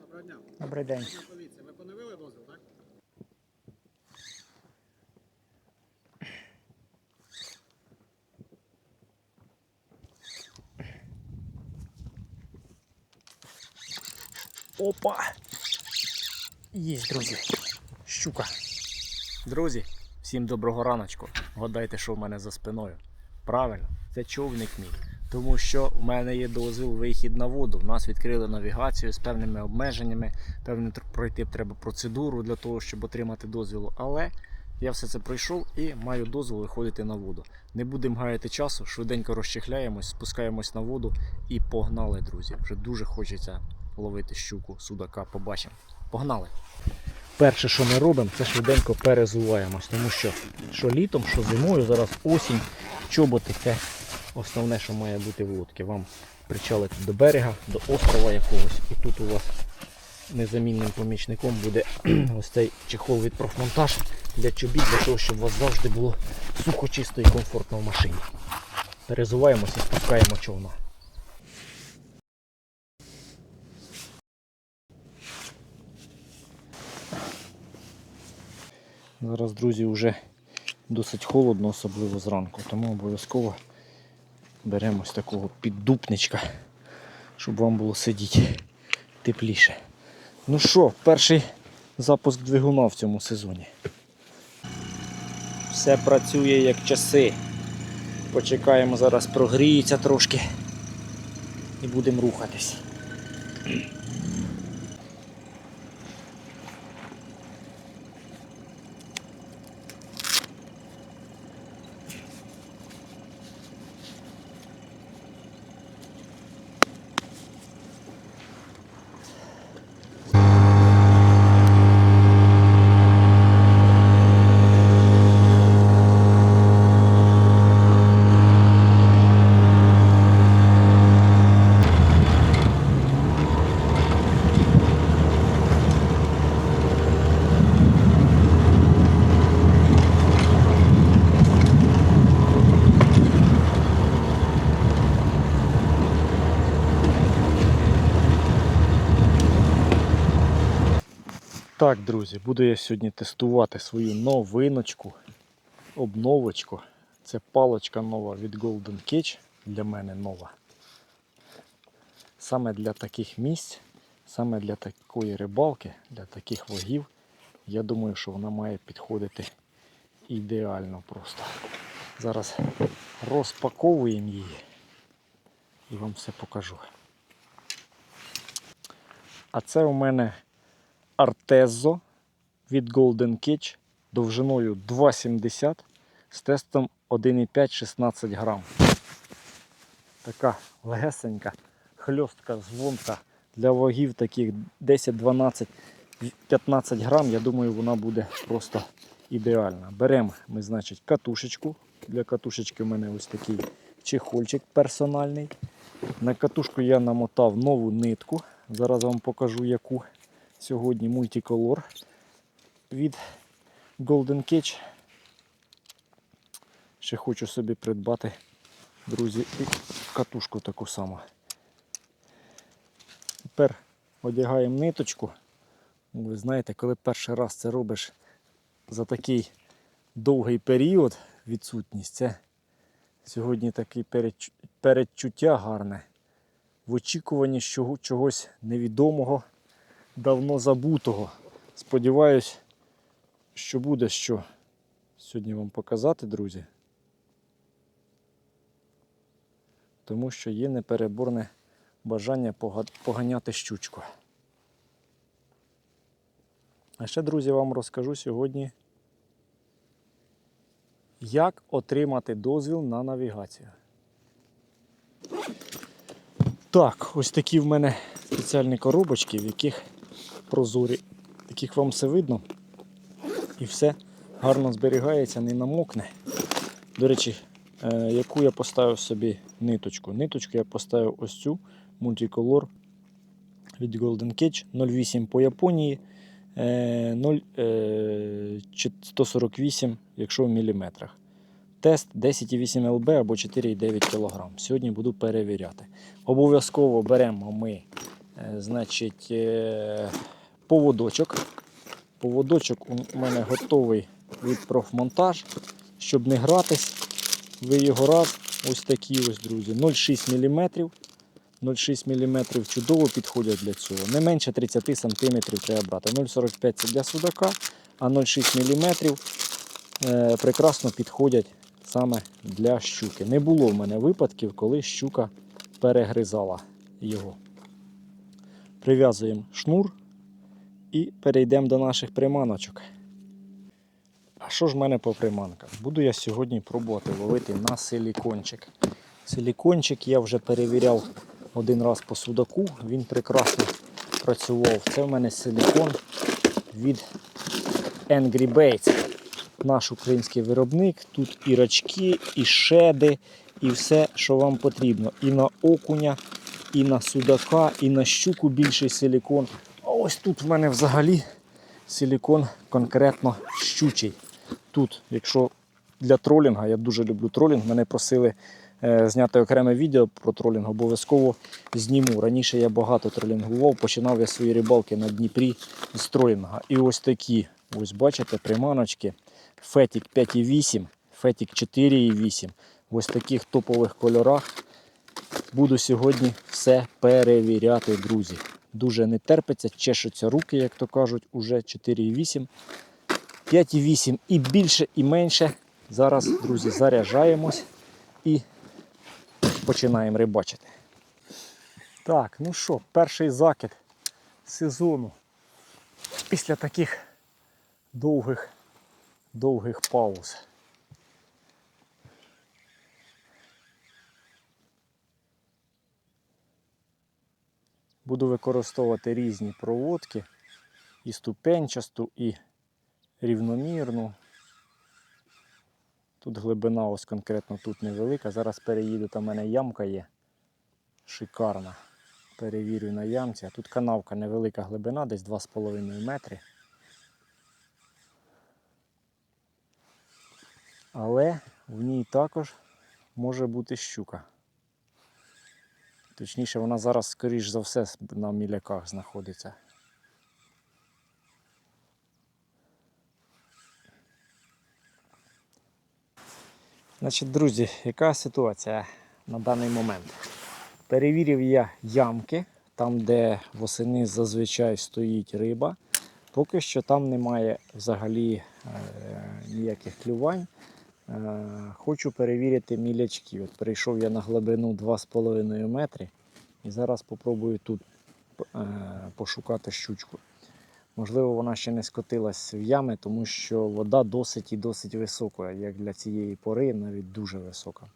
Доброго дня. Добрий день. Поліція, ви поновили дозвіл, так? Опа! Є, друзі. Щука. Друзі, всім доброго раночку. Гадайте, що в мене за спиною. Правильно, це човник мій. Тому що в мене є дозвіл вихід на воду. У нас відкрили навігацію з певними обмеженнями. Певне пройти треба процедуру для того, щоб отримати дозвіл. Але я все це пройшов і маю дозвіл виходити на воду. Не будемо гаяти часу, швиденько розчехляємось, спускаємось на воду і погнали, друзі. Вже дуже хочеться ловити щуку, судака, побачимо. Погнали! Перше, що ми робимо, це швиденько перезуваємось, тому що що літом, що зимою, зараз осінь, чоботи це основне, що має бути в лодці. Вам причалити до берега, до острова якогось. І тут у вас незамінним помічником буде ось цей чехол від профмонтаж для чобіт, для того, щоб у вас завжди було сухо, чисто і комфортно в машині. Перезуваємося і спускаємо човна. Зараз, друзі, вже досить холодно, особливо зранку, тому обов'язково беремо ось такого піддупничка, щоб вам було сидіти тепліше. Ну що, перший запуск двигуна в цьому сезоні. Все працює як часи. Почекаємо, зараз прогріється трошки і будемо рухатись. Так, друзі, буду я сьогодні тестувати свою новиночку, обновочку. Це палочка нова від Golden Cage, для мене нова. Саме для таких місць, саме для такої рибалки, для таких вагів, я думаю, що вона має підходити ідеально просто. Зараз розпаковуємо її і вам все покажу. А це у мене Artezzo від Golden Cage довжиною 2,70 з тестом 1,5 16 грам. Така легесенька, хльостка, звонка для вагів таких 10, 12, 15 грам. Я думаю, вона буде просто ідеальна. Беремо ми, значить, катушечку. Для катушечки у мене ось такий чехольчик персональний. На катушку я намотав нову нитку. Зараз вам покажу яку сьогодні мультиколор від Golden Cage. Ще хочу собі придбати, друзі, і катушку таку саму. Тепер одягаємо ниточку. Ви знаєте, коли перший раз це робиш за такий довгий період відсутність, це сьогодні таке передчуття гарне. В очікуванні чогось невідомого давно забутого. Сподіваюсь, що буде що сьогодні вам показати, друзі. Тому що є непереборне бажання поганяти щучку. А ще, друзі, вам розкажу сьогодні, як отримати дозвіл на навігацію. Так, ось такі в мене спеціальні коробочки, в яких прозорі, яких вам все видно. І все гарно зберігається, не намокне. До речі, е, яку я поставив собі ниточку. Ниточку я поставив ось цю мультиколор від Golden Cage 08 по Японії. е, 0, е, 148, якщо в міліметрах. тест 10,8 ЛБ або 4,9 кг. Сьогодні буду перевіряти. Обов'язково беремо ми е, значить, е, поводочок. Поводочок у мене готовий від профмонтаж. Щоб не гратись, ви його раз, ось такі ось, друзі, 0,6 мм. 0,6 мм чудово підходять для цього. Не менше 30 см треба брати. 0,45 це для судака, а 0,6 мм е, прекрасно підходять саме для щуки. Не було в мене випадків, коли щука перегризала його. Прив'язуємо шнур і перейдемо до наших приманочок. А що ж в мене по приманках? Буду я сьогодні пробувати ловити на силікончик. Силікончик я вже перевіряв один раз по судаку, він прекрасно працював. Це в мене силікон від Angry Baits. Наш український виробник. Тут і рачки, і шеди, і все, що вам потрібно. І на окуня, і на судака, і на щуку більший силікон. А ось тут в мене взагалі силікон конкретно щучий. Тут, якщо для тролінга, я дуже люблю тролінг, мене просили е, зняти окреме відео про тролінг, обов'язково зніму. Раніше я багато тролінгував, починав я свої рибалки на Дніпрі з тролінга. І ось такі, ось бачите, приманочки. Фетік 5,8, Фетік 4,8. В ось таких топових кольорах. Буду сьогодні все перевіряти, друзі. Дуже не терпиться, чешуться руки, як то кажуть, уже 4,8. 5,8 і більше, і менше. Зараз, друзі, заряджаємось і починаємо рибачити. Так, ну що, перший закид сезону після таких довгих, довгих пауз. Буду використовувати різні проводки, і ступенчасту, і рівномірну. Тут глибина ось конкретно тут невелика. Зараз переїду, там в мене ямка є. Шикарна. Перевірю на ямці. А тут канавка невелика глибина, десь 2,5 метри. Але в ній також може бути щука. Точніше, вона зараз, скоріш за все, на міляках знаходиться. Значить, друзі, яка ситуація на даний момент? Перевірив я ямки, там, де восени зазвичай стоїть риба. Поки що там немає взагалі е, ніяких клювань. Е, хочу перевірити мілячки. От перейшов я на глибину 2,5 метри і зараз спробую тут е, пошукати щучку. Можливо, вона ще не скотилась в ями, тому що вода досить і досить висока, як для цієї пори, навіть дуже висока.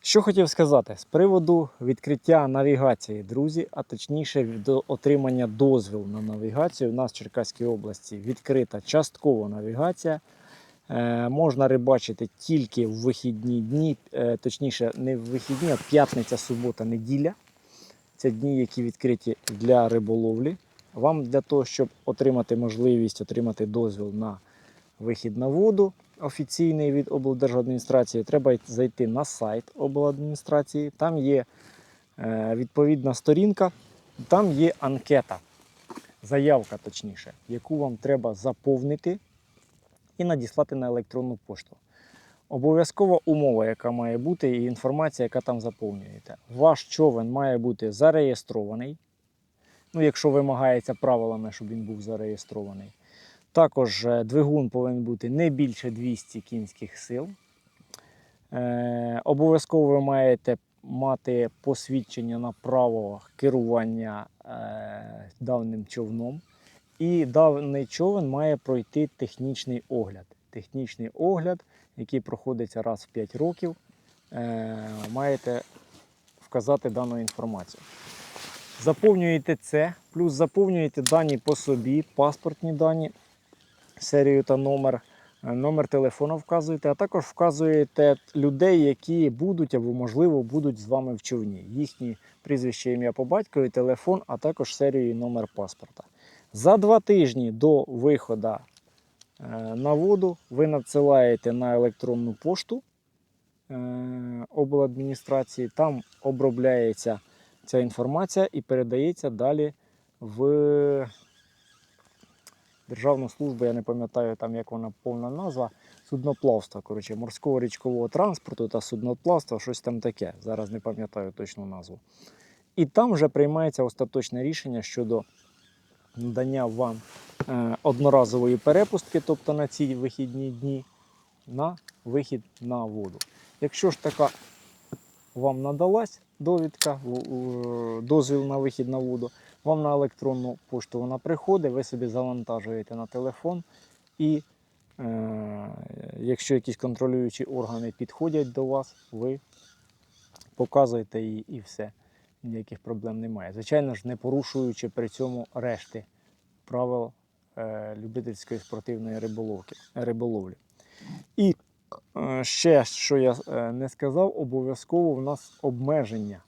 Що хотів сказати з приводу відкриття навігації, друзі, а точніше до отримання дозволу на навігацію. У нас в Черкаській області відкрита часткова навігація. Е, можна рибачити тільки в вихідні дні, е, точніше, не в вихідні, а п'ятниця, субота, неділя. Це дні, які відкриті для риболовлі. Вам для того, щоб отримати можливість отримати дозвіл на вихід на воду офіційний від облдержадміністрації, треба зайти на сайт обладміністрації. Там є е, відповідна сторінка, там є анкета, заявка точніше, яку вам треба заповнити і надіслати на електронну пошту. Обов'язкова умова, яка має бути, і інформація, яка там заповнюєте. Ваш човен має бути зареєстрований. Ну, якщо вимагається правилами, щоб він був зареєстрований. Також е, двигун повинен бути не більше 200 кінських сил. Е, обов'язково ви маєте мати посвідчення на право керування е, даним човном. І даний човен має пройти технічний огляд. Технічний огляд, який проходиться раз в 5 років, е, маєте вказати дану інформацію. Заповнюєте це, плюс заповнюєте дані по собі, паспортні дані, серію та номер, е, номер телефону вказуєте, а також вказуєте людей, які будуть або, можливо, будуть з вами в човні. Їхні прізвище, ім'я по батькові, телефон, а також серію і номер паспорта. За два тижні до виходу е, на воду, ви надсилаєте на електронну пошту е, обладміністрації, там обробляється ця інформація і передається далі в Державну службу, я не пам'ятаю там, як вона повна назва, судноплавства, коротше, морського річкового транспорту та судноплавства, щось там таке. Зараз не пам'ятаю точну назву. І там вже приймається остаточне рішення щодо надання вам е, одноразової перепустки, тобто на ці вихідні дні, на вихід на воду. Якщо ж така вам надалась довідка, дозвіл на вихід на воду, вам на електронну пошту вона приходить, ви собі завантажуєте на телефон і е, якщо якісь контролюючі органи підходять до вас, ви показуєте її і все. Ніяких проблем немає. Звичайно ж, не порушуючи при цьому решти правил е, любительської спортивної риболовки, риболовлі. І е, ще, що я е, не сказав, обов'язково в нас обмеження.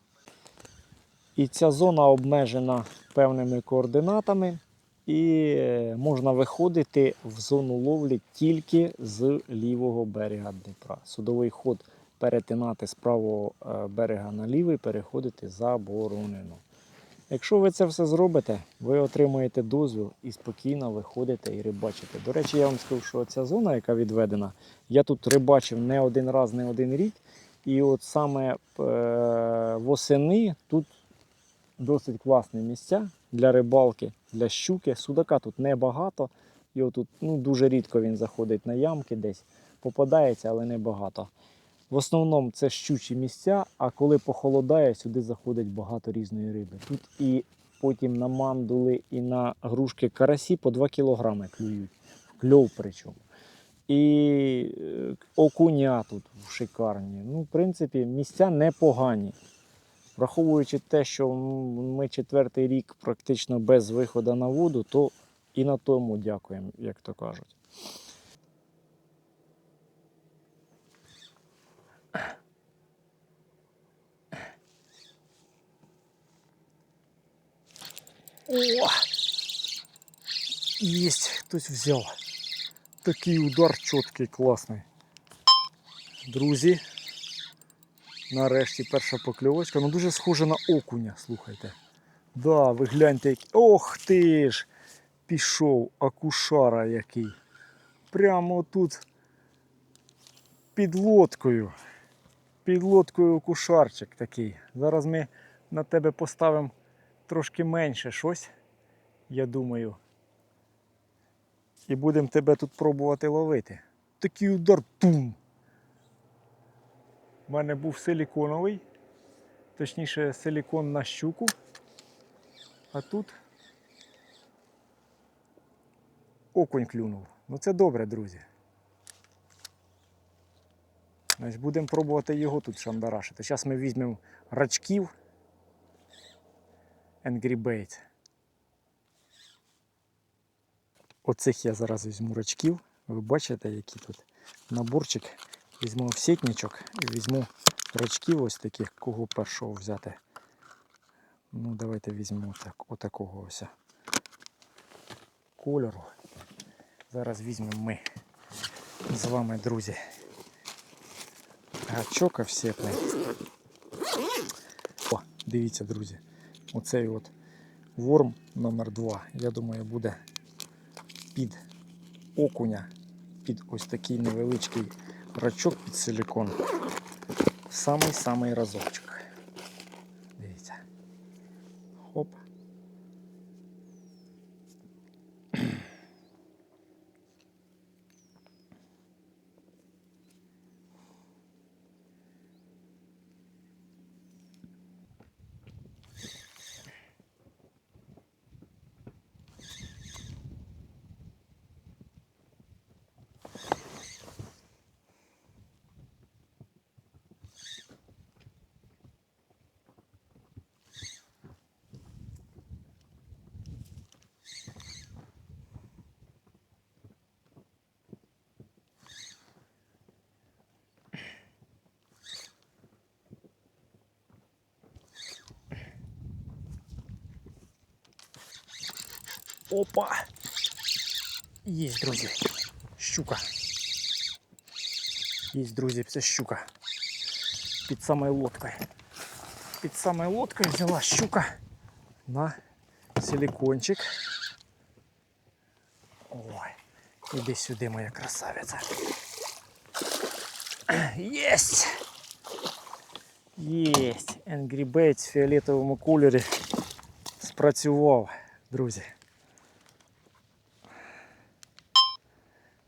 І ця зона обмежена певними координатами, і е, можна виходити в зону ловлі тільки з лівого берега Дніпра. Судовий ход перетинати з правого е, берега на лівий, переходити заборонено. Якщо ви це все зробите, ви отримаєте дозвіл і спокійно виходите і рибачите. До речі, я вам скажу, що ця зона, яка відведена, я тут рибачив не один раз, не один рік. І от саме е, восени тут досить класні місця для рибалки, для щуки. Судака тут небагато. І отут ну, дуже рідко він заходить на ямки десь. Попадається, але небагато. В основному це щучі місця, а коли похолодає, сюди заходить багато різної риби. Тут і потім на мандули, і на грушки карасі по 2 кілограми клюють. Кльов причому. І е, окуня тут шикарні. Ну, в принципі, місця непогані. Враховуючи те, що ми четвертий рік практично без виходу на воду, то і на тому дякуємо, як то кажуть. О! Єсть, хтось взяв. Такий удар чіткий, класний. Друзі, нарешті перша покльовочка. Ну дуже схожа на окуня, слухайте. Да, ви гляньте, який. Ох ти ж! Пішов акушара який. Прямо тут під лодкою. Під лодкою акушарчик такий. Зараз ми на тебе поставимо трошки менше щось, я думаю. І будемо тебе тут пробувати ловити. Такий удар тум. У мене був силіконовий, точніше силікон на щуку. А тут окунь клюнув. Ну це добре, друзі. Будемо пробувати його тут шандарашити. Зараз ми візьмемо рачків. Angry Bait. Оцих я зараз візьму рачків. Ви бачите, які тут наборчик. Візьму сітничок і візьму рачків ось таких, кого першого взяти. Ну, давайте візьмемо так, отакого ось кольору. Зараз візьмемо ми з вами, друзі. Гачок овсетний. О, дивіться, друзі. Оцей от ворм номер 2 я думаю, буде під окуня, під ось такий невеличкий рачок під силікон. Самий-самий разочок. Дивіться. Хоп. Опа! Є, друзі. щука. Є, друзі, це щука. Під самою лодкою. Під самою лодкою взяла щука на силикончик. Ой, іди сюди, моя красавиця. Єсть! Єсть! Angry Baits в фіолетовому кольорі спрацював, друзі.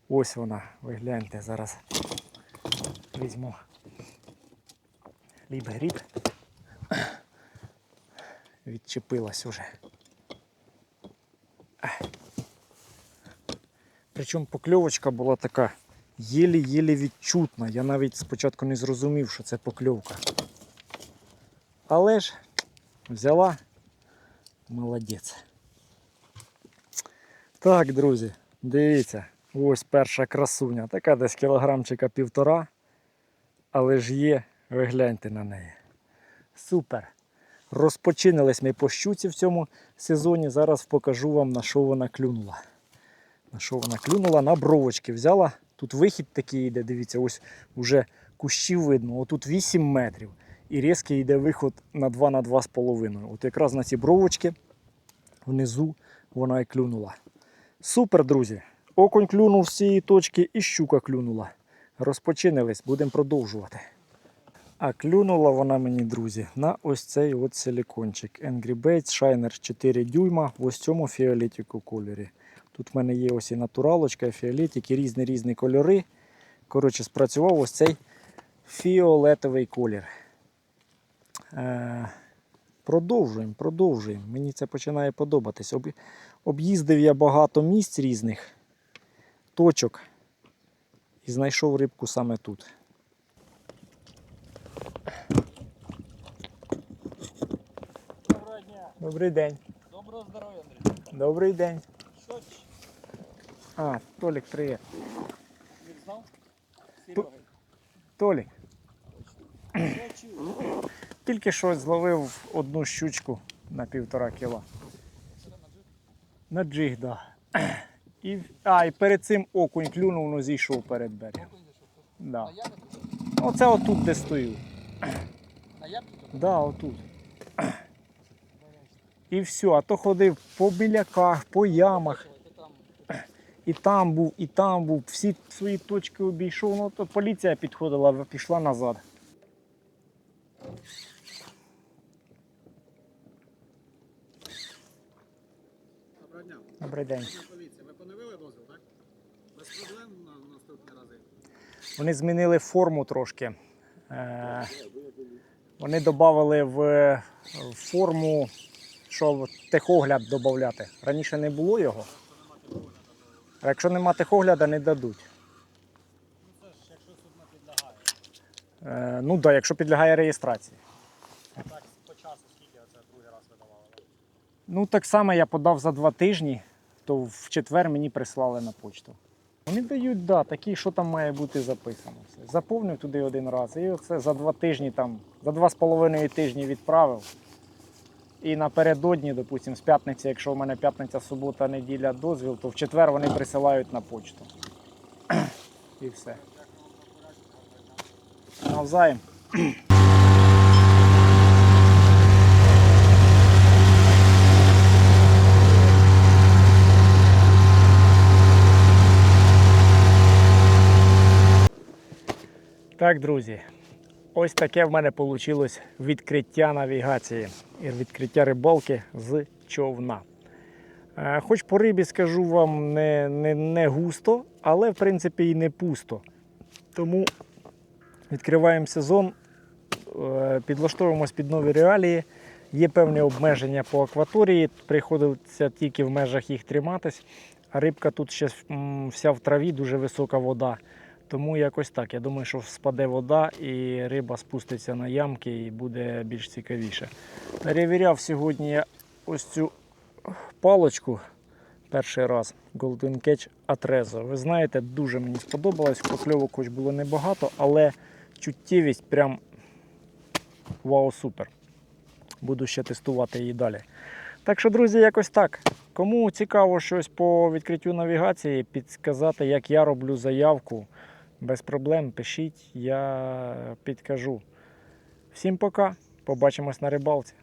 Ось вона, ви гляньте, зараз візьму ліп гріб. Відчепилась уже. Причому покльовочка була така єлі-єлі відчутна. Я навіть спочатку не зрозумів, що це покльовка. Але ж взяла. Молодець. Так, друзі, дивіться, ось перша красуня. Така десь кілограмчика півтора. Але ж є, ви гляньте на неї. Супер. Розпочинились ми по щуці в цьому сезоні. Зараз покажу вам на що вона клюнула. На що вона клюнула? На бровочки взяла. Тут вихід такий йде, дивіться, ось уже кущів видно. Отут 8 метрів. І різкий йде виход на 2 на 2,5. От якраз на ці бровочки внизу вона і клюнула. Супер, друзі! Окунь клюнув з цієї точки і щука клюнула. Розпочинились, будемо продовжувати. А клюнула вона мені, друзі, на ось цей от силикончик. Angry Baits Shiner 4 дюйма в ось цьому фіолетику кольорі. Тут в мене є ось і натуралочка, і фіолетик, і різні різні кольори. Коротше, спрацював ось цей фіолетовий колір. Е, продовжуємо, продовжуємо. Мені це починає подобатись. Об'їздив я багато місць різних точок і знайшов рибку саме тут. Доброго дня. Добрий день. Доброго здоров'я, Андрій. Добрий день. Що А, Толік, привіт. не знав? Серега. Толік, тільки що зловив одну щучку на півтора кіла. На джиг, да. І, а, і перед цим окунь клюнув, ну зійшов перед берегом. Да. Оце отут, де стою. Тут? Да, отут. І все, а то ходив по біляках, по ямах. І там був, і там був. Всі свої точки обійшов. Ну то поліція підходила, пішла назад. Добрий день. Патрульна поліція. Ви поновили дозвіл, так? Без проблем на наступні рази. Вони змінили форму трошки. Е, вони додали в, форму, що техогляд додати. Раніше не було його. А якщо нема техогляда, не дадуть. Ну це. Е, ну так, да, якщо підлягає реєстрації. А Так, по часу скільки оце другий раз видавали? Ну, так само я подав за два тижні, то в четвер мені прислали на почту. Вони дають, да, такі, що там має бути записано. Все. Заповнив туди один раз. І оце за два тижні, там, за два з половиною тижні відправив. І напередодні, допустимо, з п'ятниці, якщо в мене п'ятниця, субота, неділя дозвіл, то в четвер вони присилають на почту. І все. Навзаєм. Так, друзі, ось таке в мене вийшло відкриття навігації відкриття рибалки з човна. Е, Хоч по рибі скажу вам не, не, не густо, але в принципі і не пусто. Тому відкриваємо сезон, е, підлаштовуємось під нові реалії. Є певні обмеження по акваторії, приходиться тільки в межах їх триматись. А рибка тут ще вся в траві, дуже висока вода. Тому якось так. Я думаю, що спаде вода і риба спуститься на ямки і буде більш цікавіше. Перевіряв сьогодні я ось цю палочку перший раз Golden Catch Atrezo. Ви знаєте, дуже мені сподобалось. Покльовок хоч було небагато, але чуттєвість прям вау, супер. Буду ще тестувати її далі. Так що, друзі, якось так. Кому цікаво щось по відкриттю навігації, підказати, як я роблю заявку, без проблем пишіть, я підкажу. Всім пока, побачимось на рибалці.